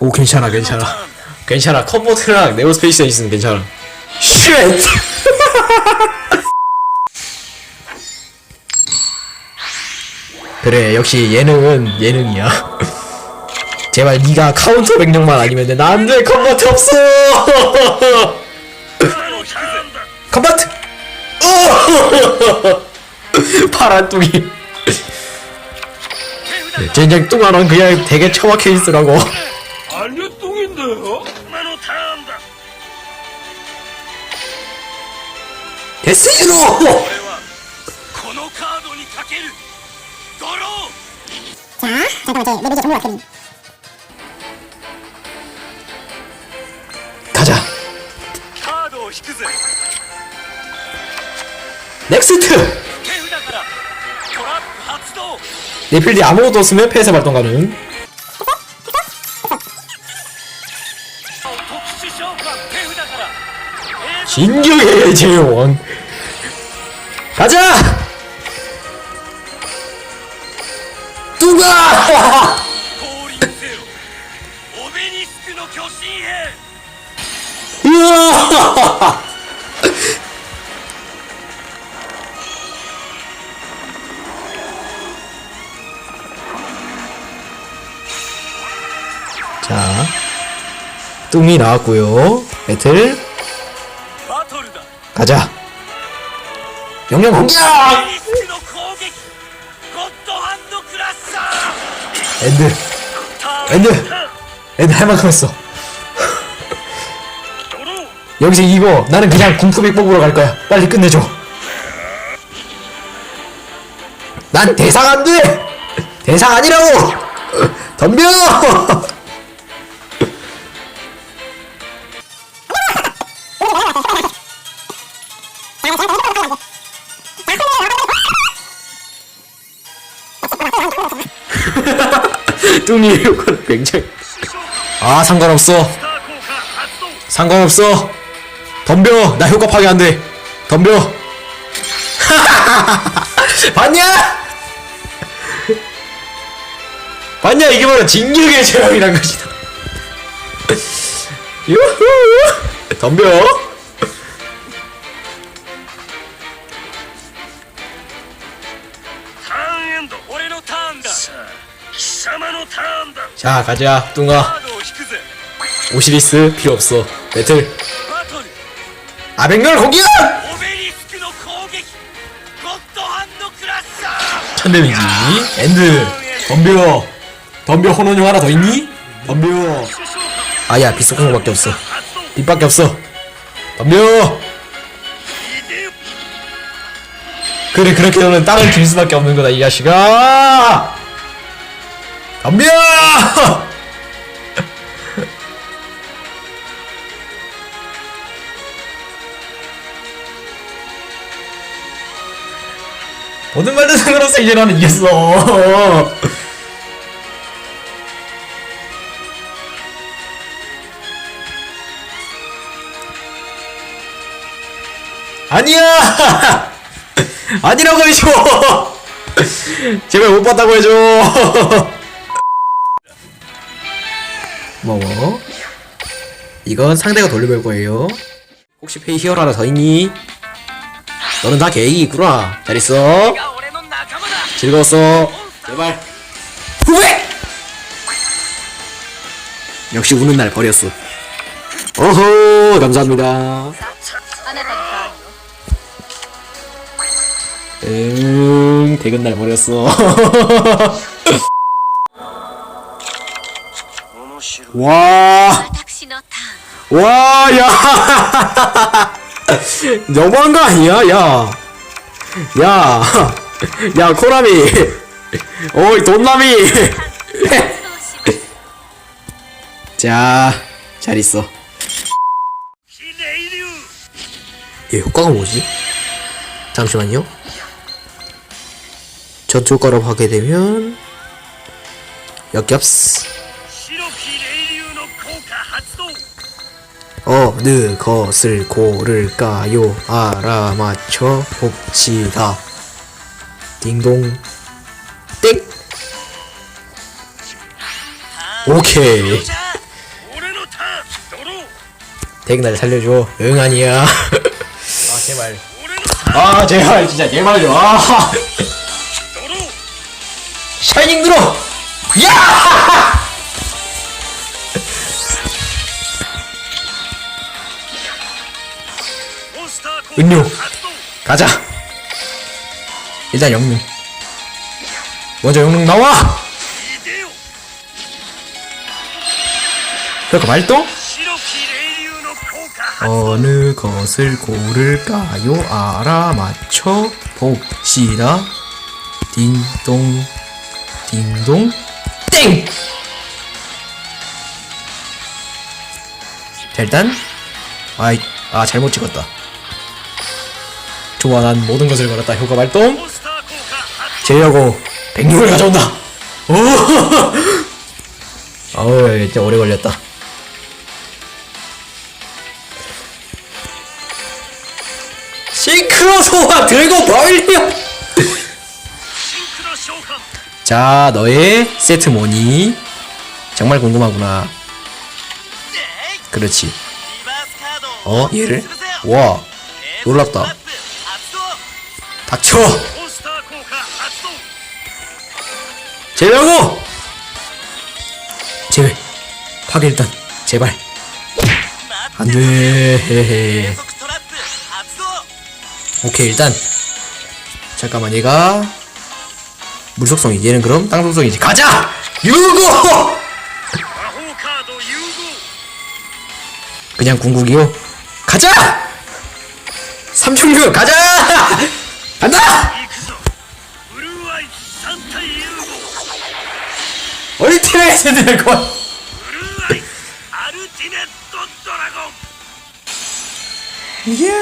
오 괜찮아 괜찮아. 괜찮아. 컴포트랑 네오스페이스 있으면 괜찮아. 쉣 그래 역시 예능은 예능이야. 제발 네가 카운터 백령만 아니면 돼 나안돼 컴바트 없어! 컴바트! 어! 파란 뚱이 젠장 뚱아는 그냥 되게 처박혀 있으라고 알류뚱인데요? 데스유로 このカードにかけるドロー 자, 잠깐만 제 레벨이 전부 왔거든. 가자 カードを引くぜ 넥스트 手札からトラップ発動 내 필드 아무것도 없으면 폐쇄 발동 가능 진격의 제왕 가자! 누가! 으아! 자, 뚱이 나왔고요. 배틀. 가자. 영영 공격! 엔드. 엔드. 엔드 할 만큼 했어. 여기서 이거 나는 그냥 궁프백 뽑으러 갈 거야. 빨리 끝내줘. 난 대상 안 돼! 대상 아니라고! 덤벼! 뚱이 효과는 굉장히. 아 상관없어. 상관없어. 덤벼. 나 효과 파괴 안돼. 덤벼. 봤냐? 봤냐? 이게 바로 진격의 제왕이란 것이다. 유후! 덤벼. 자 가자 뚱아. 오시리스 필요 없어. 배틀. 아백렬 공격! 천대미지 엔드. 덤벼. 덤벼 혼원용 하나 더 있니? 덤벼. 아야 빗속공밖에 없어. 빛밖에 없어. 덤벼. 그래 그렇게 되면 땅을 길 수밖에 없는 거다 이 자식아. 덤벼! 모든 말도 상관없어 이제 나는 이겼어. 아니야! 아니라고 해줘! 제발 못 봤다고 해줘 고마워. 이건 상대가 돌려볼 거예요. 혹시 페이 히어라라 더 있니? 너는 다 계획이구나. 잘 있어. 즐거웠어. 제발. 후회! 역시 우는 날 버렸어. 오호 감사합니다. 음 퇴근 날 버렸어. 와. 와, 야. 너무한 거 아니야, 야. 야. 야, 코라미. 어이, 돈나미. 자, 잘 있어. 얘 효과가 뭐지? 잠시만요. 저쪽 가로 하게 되면 역겹스. 어느 것을 고를까요? 알아맞혀 봅시다. 딩동. 땡! 오케이. 덱날 살려줘. 응 아니야. 아 제발. 아 제발 진짜 제발 좀아. 샤이닝 들어 야! 은료 가자. 일단 영능 먼저 영능 나와! 그러니까 말똥 어느 것을 고를까요? 알아맞혀 봅시다. 딩동 딩동 땡! 자 일단. 아이 아 잘못 찍었다. 좋아한 모든 것을 걸었다. 효과 발동. 제외하고 106을 가져온다. 오! 어우 진짜 오래 걸렸다. 싱크로 소화 들고 버릴려! 자 너의 세트 뭐니? 정말 궁금하구나. 그렇지. 어 얘를? 와 놀랍다. 닥쳐! 제발하고! 제발 파괴일단, 제발. 안 돼, 오케이, 일단. 잠깐만, 얘가. 물속성이. 얘는 그럼 땅속성이지. 가자! 유고! 그냥 궁극이요? 가자! 삼총류 그, 가자! 간다! 얼티메이트 드래곤! 이야!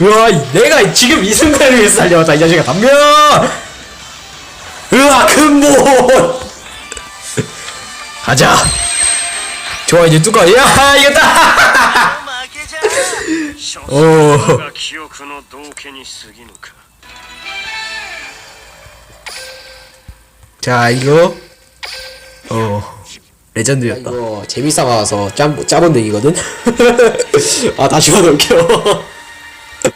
우와, 내가 지금 이 순간을 위해서 살려왔다. 이 자식아, 담벼! 으아, 큰본! 가자! 좋아, 이제 뚜껑, 이야, 이겼다! 所お詮ーが記憶の道化に過ぎぬか 자 이거 어 레전드였다 이거 재미삼아서 짬, 짜본 덱이거든 아 다시 봐놓을게요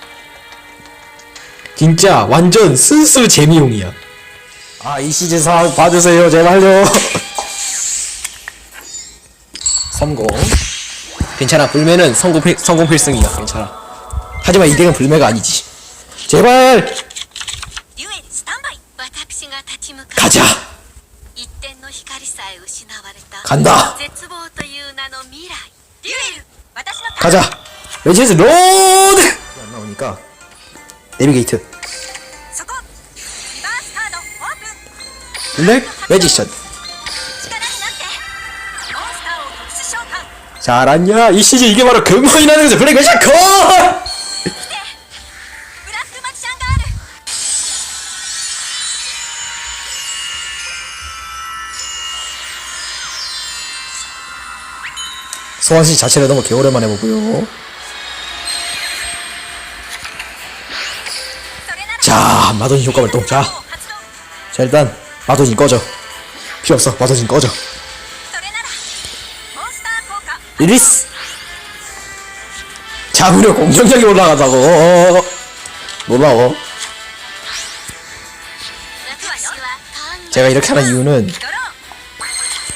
진짜 완전 순수 재미용이야 아 이 시즌 상황 봐주세요 제발요 성공 괜찮아 불매는 성공, 필, 성공 필승이야. 괜찮아. 하지만 이 덱은 불매가 아니지. 제발! 가자! 간다! 가자! 레지스 로드! 안 나오니까. 내비게이트. 블랙 레지션 잘았냐? 이 시즌 이게 바로 근본이라는 거죠. 블랙 메시아 컷! 소환시 자체를 너무 개오랜만에 보고요. 자, 마돈이 효과를 또. 자. 자, 일단, 마돈이 꺼져. 필요 없어. 마돈이 꺼져. 이리스! 자구력 공격력이 올라가자고 놀라워 제가 이렇게 하는 이유는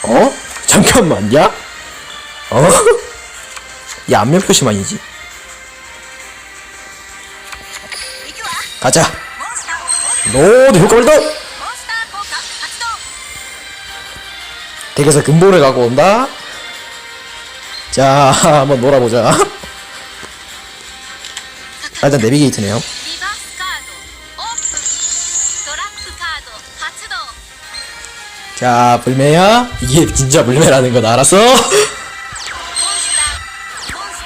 어? 잠깐만 야? 어? 야 안면 표시만이지 가자 노드 효과 발동 댁에서 금보를 갖고 온다 자, 한번 놀아보자. 아, 일단 내비게이트네요. 자, 불매야. 이게 진짜 불매라는 건 알았어?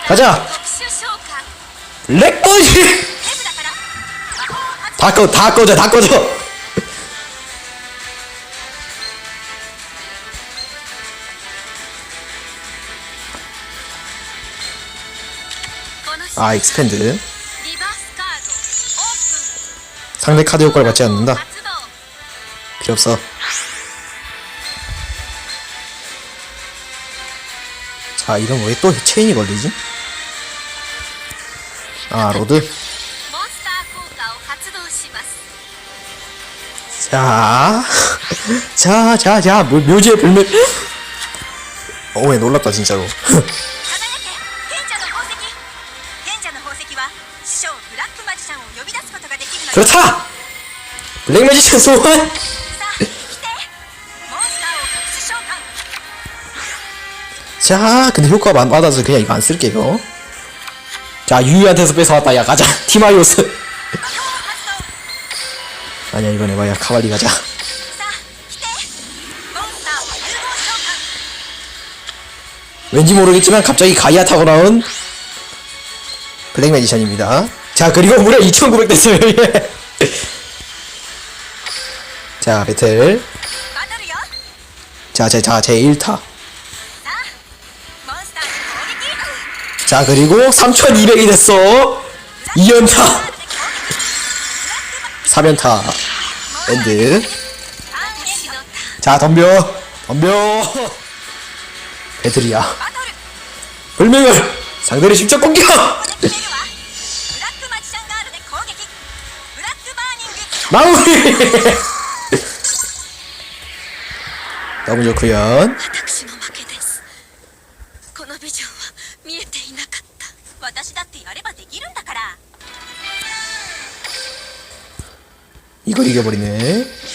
가자! 블랙버지! 다 꺼, 다 꺼져, 다 꺼져! 아 익스펜드. 상대 카드 효과를 받지 않는다. 필요 없어. 자 이런 왜 또 체인이 걸리지? 아 로드. 자, 자, 자, 자, 묘지의 불멸. 어, 오, 예, 놀랐다, 진짜로. は師匠ブラックマジシャンを呼び出すことができるのよ 그렇다! 블랙 매지션 소환! さあ来てモンスターを特殊召喚 자, 근데 효과가 안 받아서 그냥 이거 안 쓸게요. 자, 유유한테서 뺏어왔다. 야, 가자. 티마이오스. 魔法を発動 아니야, 이번 에바야. 카발리 가자. さあ来てモンスターを融合召喚 왠지 모르겠지만 갑자기 가이아 타고 나온 블랙 매디션입니다. 자, 그리고 무려 2,900 데스벨. 자, 배틀. 자, 제, 자, 제 1타. 자, 그리고 3,200이 됐어. 2연타. 4연타. 엔드. 자, 덤벼. 덤벼. 배틀이야. 불명을 상대를 직접 공격! 마무리! 너무 좋구요 이걸 이겨버리네